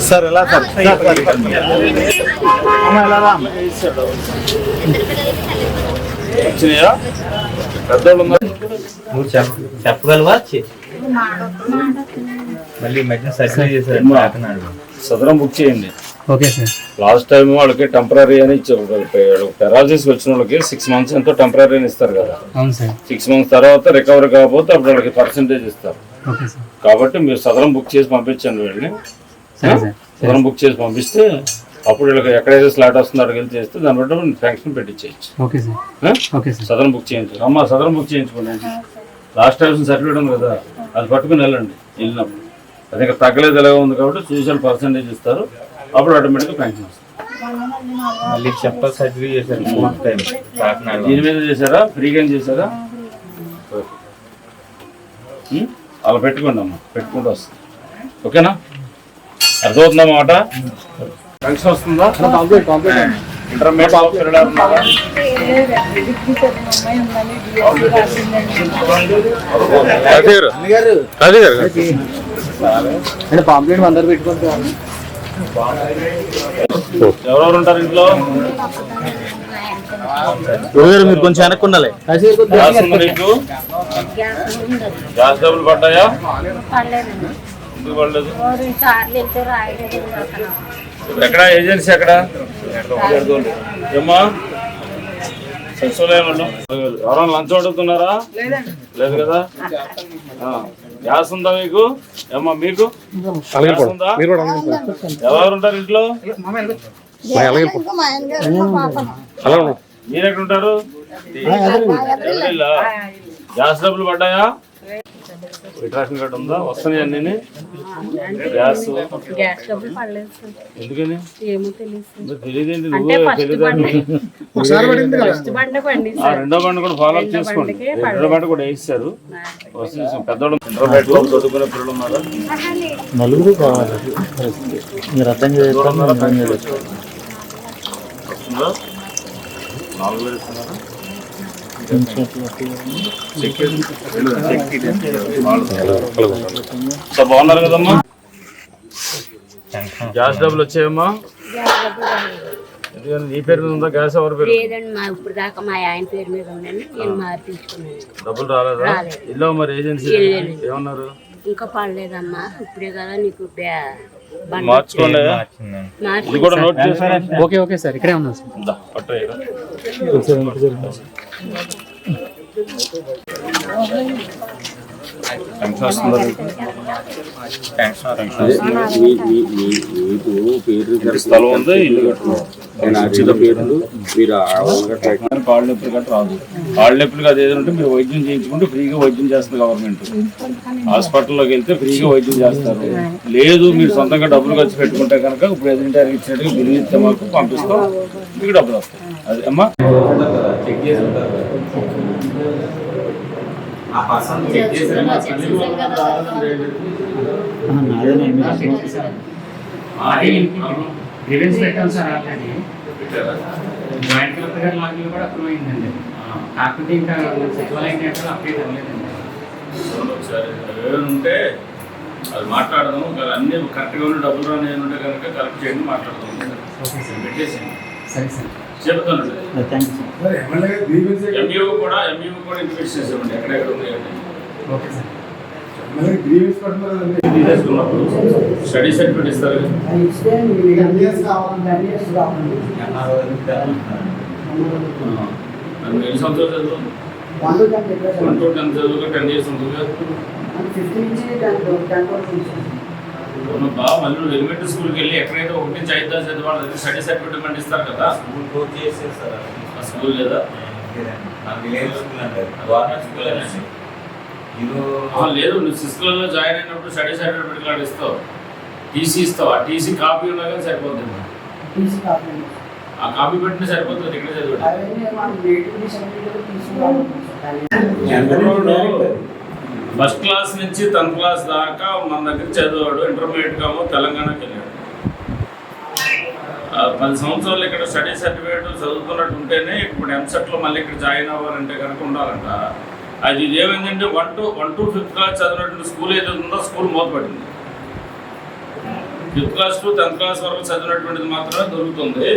Sir ఎలా sir? అమ్మ ఎలా రా? అమ్మ. వచ్చినాయా? పెద్దోళ్ళు నువ్వు చెప్పగలవా? చె- మళ్ళీ ఈ మధ్యన సర్జరీ చేశారు. సదరం బుక్ చేయండి. Okay sir. లాస్ట్ టైం వాళ్ళకి టెంపరీ అని ఇచ్చారు. పెరాలసిస్ వచ్చిన వాళ్ళకి సిక్స్ మంత్స్ ఎంతో టెంపరీ అని ఇస్తారు కదా. అవును సార్. సిక్స్ మంత్స్ తర్వాత రికవరీ కాకపోతే అప్పుడు వాళ్ళకి పర్సంటేజ్ ఇస్తారు. Okay sir. కాబట్టి మీరు సదరం బుక్ చేసి పంపించండి వీళ్ళని. సదరం బుక్ చేసి పంపిస్తే అప్పుడు వీళ్ళకి ఎక్కడైతే స్లాట్ వస్తుందో వెళ్ళి చేస్తే దాన్ని బట్టి sanction పెట్టించేయచ్చు okay sir? Okay sir. Sadaram book చేయించు అమ్మ సదరం బుక్ చేయించుకోండి లాస్ట్ టైం సర్టిఫికేట్ ఉంది కదా. అది పట్టుకుని వెళ్ళండి. వెళ్ళినప్పుడు. అది ఇంకా తగ్గలేదు ఎలాగో ఉంది కాబట్టి చూసాను పర్సంటేజ్ ఇస్తారు. అప్పుడు ఆటోమేటిక్గా శాంక్షన్ వస్తుంది మళ్ళీ చెప్ప సర్జరీ చేశారు ఫోర్త్ టైం దీని మీద చేశారా? ఫ్రీగా చేశారా? అలా పెట్టుకోండి అమ్మా పెట్టుకుంటూ వస్తుంది ఓకేనా? అర్థమవుతుందా మాట? పెన్షన్ వస్తుందా? కంప్లీట్ కంప్లీట్ ఇంటర్మీడియట్ ఆఫీసర్ ఉన్నారా? అన్ని గారు అంటే పాంప్లెట్ అందరు పెట్టుకుంటారు. ఎవరెవరు ఉంటారు ఇంట్లో గురుగారు మీరు కొంచెం వెనక్కి ఉండాలి. గ్యాస్ నీకు గ్యాస్ డబ్బులు పడ్డాయా? పడలేదు? ఎక్కడ? ఏజెన్సీ ఎక్కడ? ఏమ్మా? ఎవరైనా లంచ్ అడుగుతున్నారా? లేదు కదా? ఆ, గ్యాస్ ఉందా మీకు? ఏమ్మా మీకు? గ్యాస్ ఉందా? ఎవరు ఉంటారు ఇంట్లో? మీరు ఎక్కడ ఉంటారు ఎదురుల్లా? గ్యాస్ డబ్బులు పడ్డాయా? రేషన్ కార్డు ఉందా? వస్తున్నాయి అన్ని గ్యాస్ గ్యాస్ డబ్బులు పడలేదు సార్. ఎందుకని? ఏమో తెలియదు తెలియదేంటి అంటే నువ్వు ఫస్ట్ బండి. పండి ఆ రెండో బండి కూడా ఫాలో అప్ చేసుకోండి. రెండో బండి కూడా వేయిస్తారు. వస్తుంది పెద్దోళ్ళు లో చదువుకునే పిల్లలు ఉన్నారా? నలుగురు కావాలి. మీరు అర్థం వస్తుందా? నాలుగు సో బాగున్నారు కదమ్మా? గ్యాస్ డబ్బులు వచ్చాయమ్మా. నీ పేరు మీద ఉందా? గ్యాస్ ఎవరి పేరు? లేదండి మా ఇప్పుడు దాకా మా ఆయన పేరు మీద నేను మార్పించుకున్నాను. డబ్బులు రాలేదా. ఇల్లు మరి ఏజెన్సీ. ఏమన్నారు? ఇంకా పడలేదమ్మా ఇప్పుడే కదా నీకు మార్చుకోండి. ఇది కూడా నోట్ ఓకే ఓకే సార్ ఇక్కడే ఉన్నాను సార్. మీకు? ఇక్కడ స్థలం ఉంది ఇల్లు కట్టుకున్నాం. కాళ్ళు నొప్పులు గట్రా రాదు. కాళ్ళు నొప్పులు అది ఏదంటే మీరు వైద్యం చేయించుకుంటే ఫ్రీగా వైద్యం చేస్తుంది గవర్నమెంట్. హాస్పిటల్లోకి వెళ్తే ఫ్రీగా వైద్యం చేస్తారు. లేదు మీరు సొంతంగా డబ్బులు ఖర్చు పెట్టుకుంటే కనుక ఇప్పుడు ఎదురింటారు ఇచ్చినట్టుగా బిల్లు ఇస్తే మాకు పంపిస్తాం మీకు డబ్బులు వస్తాయి. అది అమ్మా. చెక్ చేసి ఉంటారు ఆ పర్సన్ చెక్ చేసిన గ్రీవెన్స్ పెట్టాం సార్ ఆల్రెడీ జాయింట్ కలెక్టర్ గారి లాగిలో కూడా అప్రూవ్ అయిందండి. కాకపోతే ఇంకా సచివాలయం డేటాలో అప్డేట్ అవ్వలేదండి. ఒకసారి ఉంటే అది మాట్లాడదాం. అన్ని కరెక్ట్గా ఉన్న డబ్బులు రాని ఉంటే కనుక కరెక్ట్ చేయండి మాట్లాడదాం. Okay sir. పెట్టేసేయండి. సరే సార్. చెప్తాను థ్యాంక్ యూ సార్ ఎంఈఓ కూడా ఎంఈఓ కూడా ఇన్వెస్ట్ చేసామండి ఎక్కడెక్కడ ఉన్నాయండి? Okay sir. తీసేసుకున్నప్పుడు స్టడీ సర్టిఫికేట్ ఇస్తారు. కదా. ఆ. అది ఎన్ని సంవత్సరాలు చదువు వన్ టు టెన్త్ చదువుగా టెన్ ఇయర్స్ ఉంటుంది. కదా అవునబ్బా, మళ్ళీ నువ్వు ఎలిమెంటరీ స్కూల్కి వెళ్ళి ఎక్కడైతే ఒకటి నుంచి ఐదు దాకా చదివాలి స్టడీ సర్టిఫికేట్ ఇస్తారు కదా? స్కూల్ క్లోజ్ చేసేస్తారు ఆ స్కూల్ లేదా? విలేజ్ స్కూల్ గవర్నమెంట్ ఆ, లేదు నువ్వు సిస్కులలో జాయిన్ అయినప్పుడు స్టడీ సర్టిఫికేట్ కార్డు ఇస్తావు. టీసీ ఇస్తావు. ఆ టీసీ కాపీ ఉన్నా కానీ సరిపోతుంది. ఆ కాపీ పెట్టినా సరిపోతుంది. ఇక్కడ చదివి ఫస్ట్ క్లాస్ నుంచి టెన్త్ క్లాస్ దాకా మన దగ్గర చదివాడు ఇంటర్మీడియట్ కాము తెలంగాణకి వెళ్ళాడు. పది సంవత్సరాలు ఇక్కడ స్టడీ సర్టిఫికేట్ చదువుతున్నట్టు ఉంటేనే ఇప్పుడు ఎంసెట్లో మళ్ళీ ఇక్కడ జాయిన్ అవ్వాలంటే కనుక ఉండాలంట. అది ఏమైందంటే one two one two fifth class చదివినటువంటి స్కూల్ ఏదైతుందో school మూతపడింది fifth class to tenth class వరకు చదివినటువంటిది మాత్రమే దొరుకుతుంది.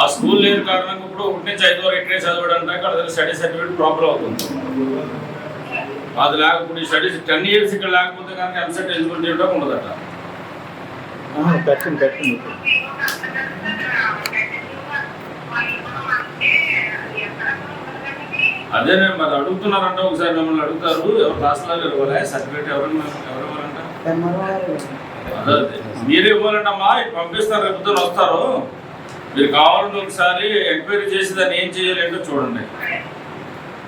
ఆ స్కూల్ లేని కారణంగా ఇప్పుడు ఒకటి నుంచి ఐదు వరకు ఇక్కడే చదవడానికి అక్కడ స్టడీ సర్టిఫికేట్ ప్రాపర్ అవుతుంది. అది లేకపోతే స్టడీస్ టెన్ ఇయర్స్ ఇక్కడ లేకపోతే కనుక ఎంసెట్ ఎలిజిబిలిటీ కూడా ఉండదట. పెట్టండి పెట్టండి అదే నేను మరి అడుగుతున్నారంటే ఒకసారి మిమ్మల్ని అడుగుతారు. ఎవరు రాష్ట్రాలు ఇవ్వాలి సర్టిఫికేట్ ఎవరు ఎవరు ఇవ్వాలంట. మీరు ఇవ్వాలంటే అమ్మా ఇటు పంపిస్తారు రేపుతో వస్తారు. మీరు కావాలంటే ఒకసారి ఎంక్వైరీ చేసి దాన్ని ఏం చేయాలి ఏంటో చూడండి.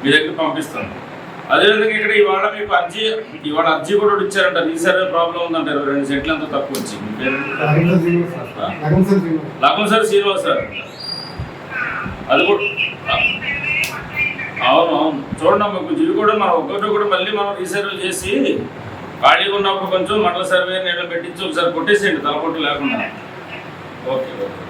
మీ దగ్గర పంపిస్తాను. అదేవిధంగా ఇక్కడ ఇవాళ మీకు అర్జీ ఇవాళ అర్జీ కూడా ఒకటి ఇచ్చారంట. రీసర్వే ప్రాబ్లం ఉందంట ఇరవై రెండు సెంట్లు అంతా తక్కువ వచ్చి మీ పేరు? లగం సార్. శ్రీనివాస్. సార్ అది కూడా అవును అవును. చూడండి అమ్మ కొంచెం ఇవి కూడా మనం ఒక్కొక్కటి కూడా మళ్ళీ మనం రీసర్వే చేసి ఖాళీగా ఉన్నప్పుడు కొంచెం మండల సర్వే నేను పెట్టించి ఒకసారి కొట్టేసేయండి. తలకొట్టు లేకుండా. Okay okay.